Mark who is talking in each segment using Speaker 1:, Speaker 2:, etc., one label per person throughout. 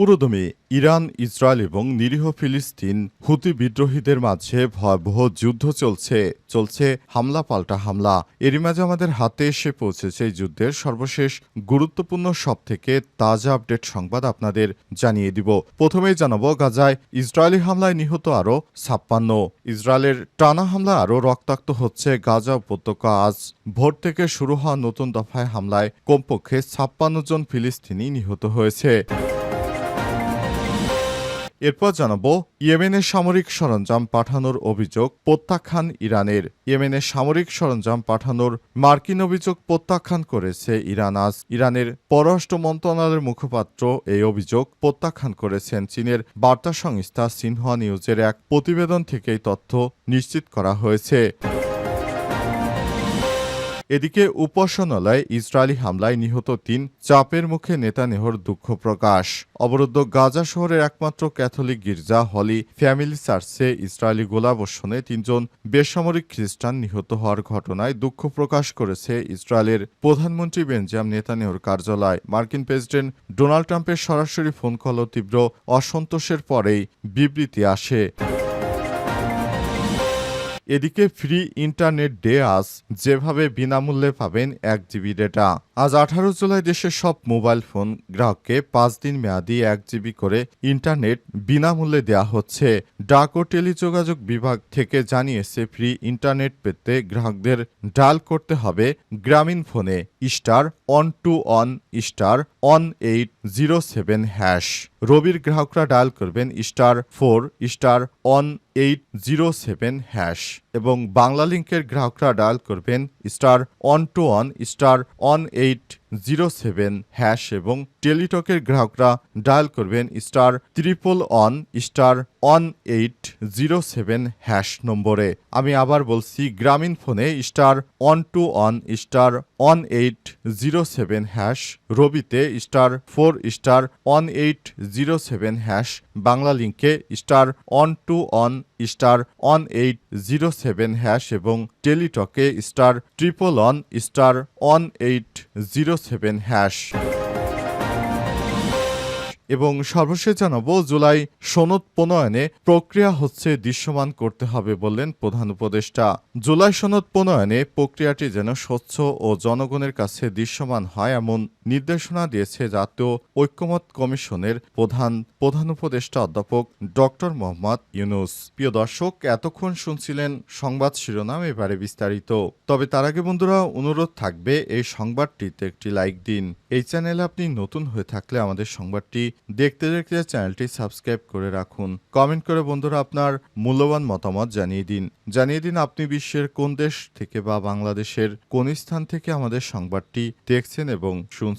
Speaker 1: পুরোদমে Iran, Israel এবং নিরীহ ফিলিস্তিন হুতি বিদ্রোহীদের মাঝে ভয়াবহ যুদ্ধ চলছে চলছে হামলা পাল্টা হামলা। এরই মাঝে আমাদের হাতে এসে পৌঁছেছে এই যুদ্ধের সর্বশেষ গুরুত্বপূর্ণ সব থেকে তাজা আপডেট সংবাদ আপনাদের জানিয়ে দিব। প্রথমেই জানাব, গাজায় ইসরায়েলি হামলায় নিহত আরও ছাপ্পান্ন। ইসরায়েলের টানা হামলা আরও রক্তাক্ত হচ্ছে গাজা উপত্যকা। আজ ভোর থেকে শুরু হওয়া নতুন দফায় হামলায় কমপক্ষে ছাপ্পান্ন জন ফিলিস্তিনি নিহত হয়েছে। এরপর জানাব ইয়েমেনের সামরিক সরঞ্জাম পাঠানোর অভিযোগ প্রত্যাখ্যান ইরানের। ইয়েমেনের সামরিক সরঞ্জাম পাঠানোর মার্কিন অভিযোগ প্রত্যাখ্যান করেছে ইরান। আজ ইরানের পররাষ্ট্র মন্ত্রণালয়ের মুখপাত্র এই অভিযোগ প্রত্যাখ্যান করেছেন। চীনের বার্তা সংস্থা সিনহা নিউজের এক প্রতিবেদন থেকেই তথ্য নিশ্চিত করা হয়েছে। এদিকে উপাসনালয় ইসরায়েলি হামলায় নিহত তিন চাপের মুখে নেতানেহর দুঃখ প্রকাশ। অবরুদ্ধ গাজা শহরের একমাত্র ক্যাথলিক গির্জা হলি ফ্যামিলি চার্চে ইসরায়েলি গোলাবর্ষণে তিনজন বেসামরিক খ্রিস্টান নিহত হওয়ার ঘটনায় দুঃখ প্রকাশ করেছে ইসরায়েলের প্রধানমন্ত্রী বেঞ্জাম নেতানেহর কার্যালয়। মার্কিন প্রেসিডেন্ট ডোনাল্ড ট্রাম্পের সরাসরি ফোন কল তীব্র অসন্তোষের পরেই বিবৃতি আসে। এদিকে ফ্রি ইন্টারনেট ডে আজ যেভাবে বিনামূল্যে পাবেন এক জিবি ডেটা আজ আঠারো জুলাই দেশের সব মোবাইল ফোন গ্রাহককে পাঁচ দিন মেয়াদি এক জিবি করে ইন্টারনেট বিনামূল্যে দেওয়া হচ্ছে। ডাক ও টেলিযোগাযোগ বিভাগ থেকে জানিয়েছে ফ্রি ইন্টারনেট পেতে গ্রাহকদের ডাল করতে হবে গ্রামীণ ফোনে। Star one two one star one eight zero seven hash রবির গ্রাহকরা ডায়াল করবেন star four, star one eight zero seven hash এবং বাংলা লিঙ্কের গ্রাহকরা ডায়াল করবেন star one two one star one eight zero seven hash এবং টেলিটকের গ্রাহকরা ডায়াল করবেন star triple one star one eight zero seven hash নম্বরে। আমি আবার বলছি, গ্রামীণ ফোনে star one two one star one eight zero seven hash, রবিতে star four, star one eight zero seven hash Bangla লিঙ্কে star one two one star one eight zero seven hash এবং টেলিটকে star triple one star one eight zero seven hash এবং সর্বশেষ জানাব, জুলাই সনদ প্রণয়নে প্রক্রিয়া হচ্ছে দৃশ্যমান করতে হবে বললেন প্রধান উপদেষ্টা। জুলাই সনদ প্রণয়নে প্রক্রিয়াটি যেন স্বচ্ছ ও জনগণের কাছে দৃশ্যমান হয় এমন নির্দেশনা দিয়েছে জাতীয় ঐক্যমত কমিশনের প্রধান প্রধান উপদেষ্টা অধ্যাপক ডক্টর মোহাম্মদ ইউনুস। প্রিয় দর্শক, এতক্ষণ শুনছিলেন সংবাদ শিরোনাম এবারে বিস্তারিত। তবে তার আগে বন্ধুরা, অনুরোধ থাকবে এই সংবাদটিতে একটি লাইক দিন। এই চ্যানেলে আপনি নতুন হয়ে থাকলে আমাদের সংবাদটি দেখতে দেখতে চ্যানেলটি সাবস্ক্রাইব করে রাখুন। কমেন্ট করে বন্ধুরা আপনার মূল্যবান মতামত জানিয়ে দিন। জানিয়ে দিন আপনি বিশ্বের কোন দেশ থেকে বা বাংলাদেশের কোন স্থান থেকে আমাদের সংবাদটি দেখছেন এবং শুনছেন।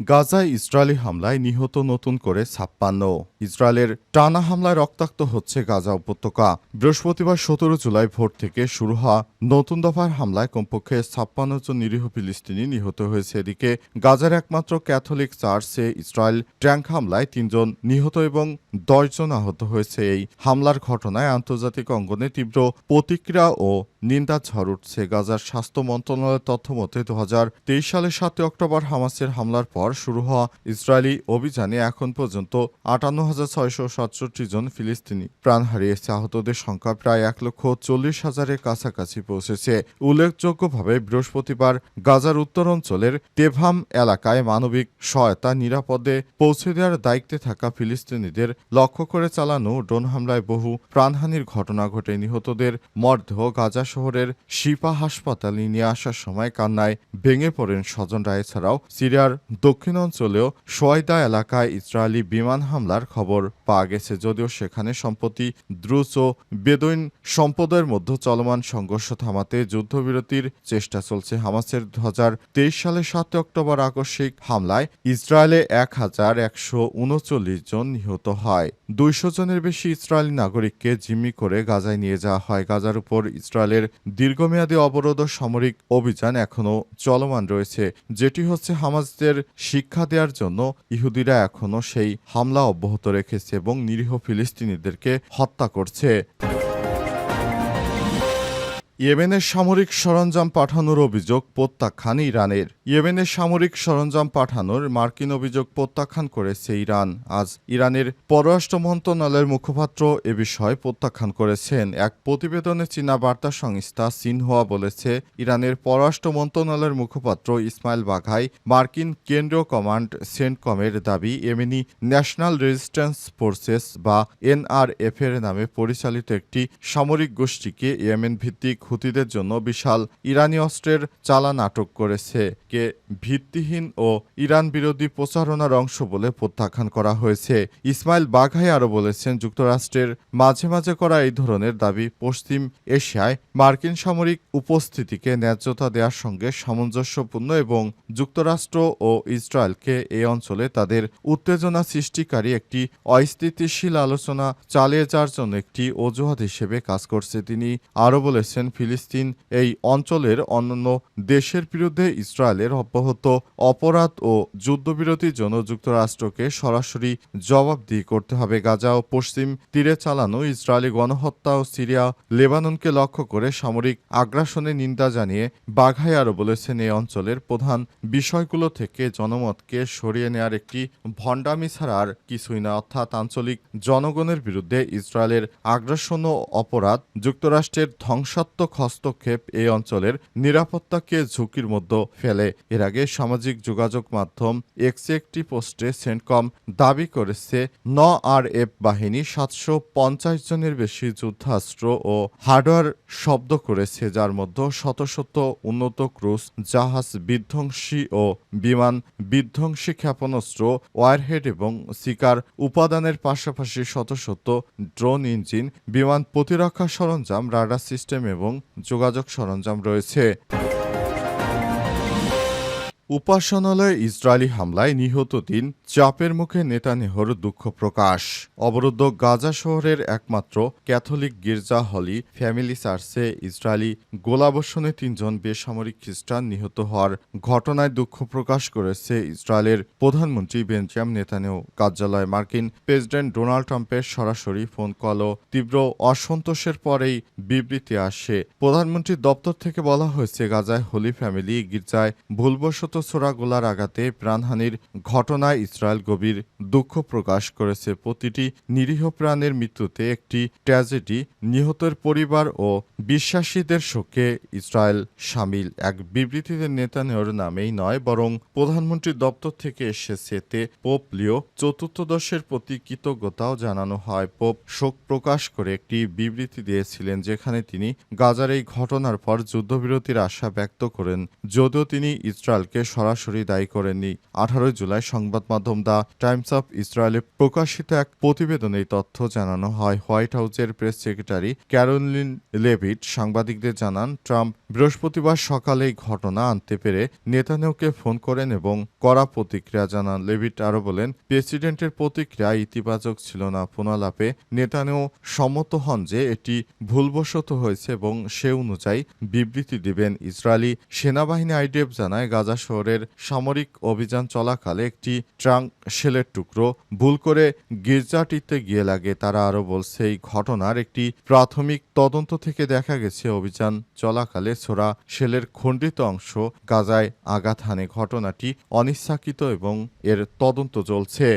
Speaker 1: গাজায় ইসরায়েলি হামলায় নিহত নতুন করে ছাপ্পান্ন। ইসরায়েলের টানা হামলায় রক্তাক্ত হচ্ছে গাজা উপত্যকা। বৃহস্পতিবার সতেরো জুলাই ভোর থেকে শুরু হওয়া নতুন দফার হামলায় কমপক্ষে ছাপ্পান্ন জন নিরীহ ফিলিস্তিনি নিহত হয়েছে। এদিকে গাজার একমাত্র ক্যাথলিক চার্চে ইসরায়েল ট্যাঙ্ক হামলায় তিনজন নিহত এবং দশজন আহত হয়েছে। এই হামলার ঘটনায় আন্তর্জাতিক অঙ্গনে তীব্র প্রতিক্রিয়া ও নিন্দা ঝড় উঠছে। গাজার স্বাস্থ্য মন্ত্রণালয়ের তথ্য মতে দু সালের সাতই অক্টোবর হামাসের হামলার পর শুরু হওয়া ইসরায়েলি অভিযানে এখন পর্যন্ত আটান্ন হাজার ছয়শো সাতষট্টি জন ফিলিস্তিনি প্রাণ হারিয়েছে। আহতদের সংখ্যা প্রায় এক লক্ষ চল্লিশ হাজারের কাছাকাছি পৌঁছেছে। উল্লেখযোগ্যভাবে বৃহস্পতিবার গাজার উত্তর অঞ্চলের তেভাম এলাকায় মানবিক সহায়তা নিরাপদে পৌঁছে দেওয়ার দায়িত্বে থাকা ফিলিস্তিনিদের লক্ষ্য করে চালানো ড্রোন হামলায় বহু প্রাণহানির ঘটনা ঘটে। নিহতদের মরদেহ গাজা শহরের শিপা হাসপাতালে নিয়ে আসার সময় কান্নায় ভেঙে পড়েন স্বজনরা। এছাড়াও সিরিয়ার দক্ষিণ দক্ষিণাঞ্চলেও সোয়াইদা এলাকায় ইসরায়েলি বিমান হামলার খবর পাওয়া গেছে, যদিও সেখানে সম্প্রতি দ্রুজ ও বেদুইন মধ্যে চলমান সংঘর্ষ থামাতে যুদ্ধবিরতির চেষ্টা চলছে। হামাসের দু হাজার সালে সাত অক্টোবর আকস্মিক হামলায় ইসরায়েলে এক হাজার একশো উনচল্লিশ জন নিহত হয়। দুইশো জনের বেশি ইসরায়েলি নাগরিককে জিম্মি করে গাজায় নিয়ে যাওয়া হয়। গাজার উপর ইসরায়েলের দীর্ঘমেয়াদী অবরোধ ও সামরিক অভিযান এখনও চলমান রয়েছে, যেটি হচ্ছে হামাসদের শিক্ষা দেওয়ার জন্য ইহুদিরা এখনও সেই হামলা অব্যাহত রেখেছে এবং নিরীহ ফিলিস্তিনিদেরকে হত্যা করছে। ইয়েমেনের সামরিক সরঞ্জাম পাঠানোর অভিযোগ প্রত্যাখ্যান ইরানের। ইয়েমেনের সামরিক সরঞ্জাম পাঠানোর মার্কিন অভিযোগ প্রত্যাখ্যান করেছে ইরান। আজ ইরানের পররাষ্ট্র মন্ত্রণালয়ের মুখপাত্র এ বিষয়ে প্রত্যাখ্যান করেছেন। এক প্রতিবেদনে চীনা বার্তা সংস্থা সিনহুয়া বলেছে, ইরানের পররাষ্ট্র মন্ত্রণালয়ের মুখপাত্র ইসমাইল বাঘাই মার্কিন কেন্দ্রীয় কমান্ড সেন্টকমের দাবি, ইয়েমেনি ন্যাশনাল রেজিস্ট্যান্স ফোর্সেস বা এনআরএফ এর নামে পরিচালিত একটি সামরিক গোষ্ঠীকে ইয়েমেন ভিত্তিক হুতিদের জন্য বিশাল ইরানি অস্ত্রের চালা নাটক করেছে, কে ভিত্তিহীন ও ইরান বিরোধী প্রচারণার অংশ বলে প্রত্যাখ্যান করা হয়েছে। ইসমাইল বাঘাই আরও বলেছেন, যুক্তরাষ্ট্রের মাঝে মাঝে করা এই ধরনের দাবি পশ্চিম এশিয়ায় মার্কিন সামরিক উপস্থিতিকে ন্যায্যতা দেওয়ার সঙ্গে সামঞ্জস্যপূর্ণ এবং যুক্তরাষ্ট্র ও ইসরায়েলকে এই অঞ্চলে তাদের উত্তেজনা সৃষ্টিকারী একটি অস্থিতিশীল আলোচনা চালিয়ে যাওয়ার জন্য একটি অজুহাত হিসেবে কাজ করছে। তিনি আরও বলেছেন ফিলিস্তিন এই অঞ্চলের অন্যান্য দেশের বিরুদ্ধে ইসরায়েলের অব্যাহত অপরাধ ও যুদ্ধবিরতির জন্য যুক্তরাষ্ট্রকে সরাসরি জবাবদিহি করতে হবে। গাজা ও পশ্চিম তীরে চালানো ইসরায়েলি গণহত্যা ও সিরিয়া লেবাননকে লক্ষ্য করে সামরিক আগ্রাসনের নিন্দা জানিয়ে বাঘাই আরও বলেছেন এই অঞ্চলের প্রধান বিষয়গুলো থেকে জনমতকে সরিয়ে নেওয়ার একটি ভণ্ডামি ছাড়া আর কিছুই না। অর্থাৎ আঞ্চলিক জনগণের বিরুদ্ধে ইসরায়েলের আগ্রাসন ও অপরাধ যুক্তরাষ্ট্রের ধ্বংসাত্মক হস্তক্ষেপ এই অঞ্চলের নিরাপত্তাকে ঝুঁকির মধ্যে ফেলে। এর আগে সামাজিক যোগাযোগ মাধ্যম এক্সে একটি পোস্টে সেন্টকম দাবি করেছে ন আর এফ বাহিনী সাতশো পঞ্চাশ জনের বেশি যুদ্ধাস্ত্র ও হার্ডওয়্যার শব্দ করেছে, যার মধ্যে শত শত উন্নত ক্রুজ, জাহাজ বিধ্বংসী ও বিমান বিধ্বংসী ক্ষেপণাস্ত্র, ওয়ারহেড এবং শিকার উপাদানের পাশাপাশি শত শত ড্রোন ইঞ্জিন, বিমান প্রতিরক্ষা সরঞ্জাম, রাডার সিস্টেম এবং যোগাযোগ সরঞ্জাম রয়েছে। উপাসনালয়ে ইসরায়েলি হামলায় নিহত তিন। চাপের মুখে নেতানেহর দুঃখ প্রকাশ। অবরুদ্ধ গাজা শহরের একমাত্র ক্যাথলিক গির্জা হলি ফ্যামিলি চার্চে ইসরায়েলি গোলাবর্ষণে তিনজন বেসামরিক খ্রিস্টান নিহত হওয়ার ঘটনায় দুঃখ প্রকাশ করেছে ইসরায়েলের প্রধানমন্ত্রী বেঞ্জাম নেতানেও কার্যালয় মার্কিন প্রেসিডেন্ট ডোনাল্ড ট্রাম্পের সরাসরি ফোন কল ও তীব্র অসন্তোষের পরেই বিবৃতি আসে। প্রধানমন্ত্রীর দপ্তর থেকে বলা হয়েছে, গাজায় হোলি ফ্যামিলি গির্জায় ভুলবশত ছোড়া গোলার আঘাতে প্রাণহানির ঘটনায় ইসরায়েল গভীর দুঃখ প্রকাশ করেছে। প্রতিটি নিরীহ প্রাণের মৃত্যুতে একটি ট্র্যাজেডি। নিহতের পরিবার ও বিশ্বাসীদের শোকে ইসরায়েল সামিল। এক বিবৃতিতে নেতানিয়াহুর নামেই নয়, বরং প্রধানমন্ত্রীর দপ্তর থেকে এসেছে এতে পোপ লিও চতুর্থদশের প্রতি কৃতজ্ঞতাও জানানো হয়। পোপ শোক প্রকাশ করে একটি বিবৃতি দিয়েছিলেন, যেখানে তিনি গাজার এই ঘটনার পর যুদ্ধবিরতির আশা ব্যক্ত করেন। যদিও তিনি ইসরায়েলকে সরাসরি দায়ী করেননি। আঠারোই জুলাই সংবাদ মাধ্যম দ্য টাইমস অফ ইসরায়েলে প্রকাশিত এক প্রতিবেদনে এই তথ্য জানানো হয়। হোয়াইট হাউসের প্রেস সেক্রেটারি ক্যারোলিন লেভিট সাংবাদিকদের জানান, ট্রাম্প বৃহস্পতিবার সকালে এই ঘটনা আনতে পেরে নেতানিয়াহুকে ফোন করেন এবং কড়া প্রতিক্রিয়া জানান। লেভিট আরও বলেন, প্রেসিডেন্টের প্রতিক্রিয়া ইতিবাচক ছিল না। ফোনালাপে নেতানিয়াহু সম্মত হন যে এটি ভুলবশত হয়েছে এবং সে অনুযায়ী বিবৃতি দিবেন। ইসরায়েলি সেনাবাহিনী আইডিএফ জানায়, গাজা শহরের সামরিক অভিযান চলাকালে একটি ট্রাঙ্ক শেলের টুকরো ভুল করে গির্জাটিতে গিয়ে লাগে। তারা আরও বলছে, এই ঘটনার একটি প্রাথমিক তদন্ত থেকে দেখা গেছে, অভিযান চলাকালে ছোড়া শেলের খণ্ডিত অংশ গাজায় আঘাত হানে। ঘটনাটি অনিচ্ছাকৃত এবং এর তদন্ত চলছে।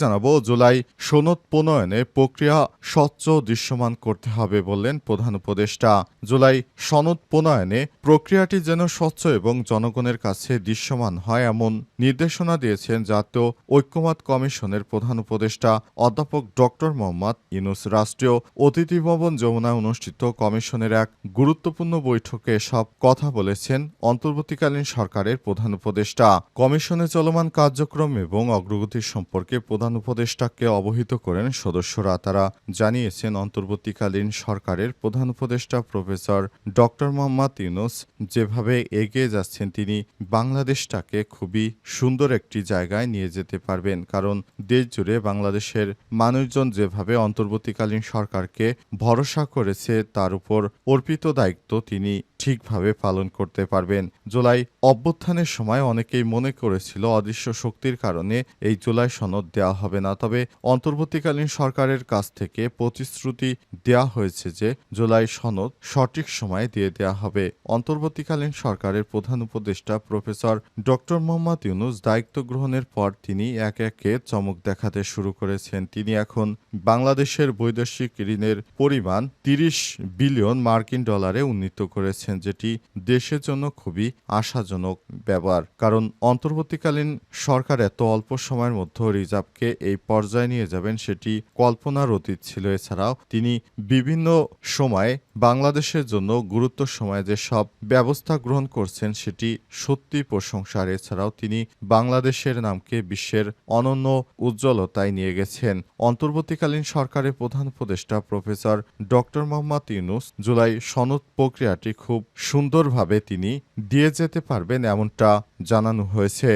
Speaker 1: জানাব, জুলাই সনদ প্রণয়নে প্রক্রিয়া স্বচ্ছ দৃশ্যমান করতে হবে বললেন প্রধান উপদেষ্টা। জুলাই সনদ প্রণয়নে প্রক্রিয়াটি যেন স্বচ্ছ এবং জনগণের কাছে দৃশ্যমান হয় এমন নির্দেশনা দিয়েছেন জাতীয় ঐক্যমত কমিশনের প্রধান উপদেষ্টা অধ্যাপক ডক্টর মোহাম্মদ ইউনুস। রাষ্ট্রীয় অতিথি ভবন যমুনায় অনুষ্ঠিত কমিশনের এক গুরুত্বপূর্ণ বৈঠকে সব কথা বলেছেন অন্তর্বর্তীকালীন সরকারের প্রধান উপদেষ্টা। কমিশনে চলমান কার্যক্রম এবং অগ্রগতি সম্পর্কে প্রধান উপদেষ্টাকে অবহিত করেন সদস্যরা। তারা জানিয়েছেন, অন্তর্বর্তীকালীন সরকারের প্রধান উপদেষ্টা প্রফেসর ডক্টর মোহাম্মদ ইউনুস যেভাবে এগিয়ে যাচ্ছেন, তিনি বাংলাদেশটাকে খুবই সুন্দর একটি জায়গায় নিয়ে যেতে পারবেন। কারণ দেশ জুড়ে বাংলাদেশের মানুষজন যেভাবে অন্তর্বর্তীকালীন সরকারকে ভরসা করেছে, তার উপর অর্পিত দায়িত্ব তিনি ঠিকভাবে পালন করতে পারবেন। জুলাই অভ্যুত্থানের সময় অনেকেই মনে করেছিল অদৃশ্য শক্তির কারণে এই জুলাই সনদ দেওয়া হবে না। তবে অন্তর্বর্তীকালীন সরকারের কাছ থেকে প্রতিশ্রুতি দেওয়া হয়েছে যে জুলাই সনদ সঠিক সময়ে দিয়ে দেওয়া হবে। অন্তর্বর্তীকালীন সরকারের প্রধান উপদেষ্টা প্রফেসর ডক্টর মোহাম্মদ ইউনুস দায়িত্ব গ্রহণের পর তিনি এক একে চমক দেখাতে শুরু করেছেন। তিনি এখন বাংলাদেশের বৈদেশিক ঋণের পরিমাণ তিরিশ বিলিয়ন মার্কিন ডলারে উন্নীত করেছেন। যেটি দেশের জন্য খুবই আশাজনক ব্যাপার। কারণ অন্তর্বর্তীকালীন সরকার এত অল্প সময়ের মধ্যে রিজার্ভকে এই পর্যায়ে নিয়ে যাবেন, সেটি কল্পনার অতীত ছিল। এছাড়াও তিনি বিভিন্ন সময়ে বাংলাদেশের জন্য গুরুত্ব সময়ে যে সব ব্যবস্থা গ্রহণ করছেন সেটি সত্যি প্রশংসার এছাড়াও তিনি বাংলাদেশের নামকে বিশ্বের অনন্য উজ্জ্বলতায় নিয়ে গেছেন। অন্তর্বর্তীকালীন সরকারের প্রধান উপদেষ্টা professor doctor Muhammad Yunus July সনদ প্রক্রিয়াটি খুব সুন্দরভাবে তিনি দিয়ে যেতে পারবেন এমনটা জানানো হয়েছে।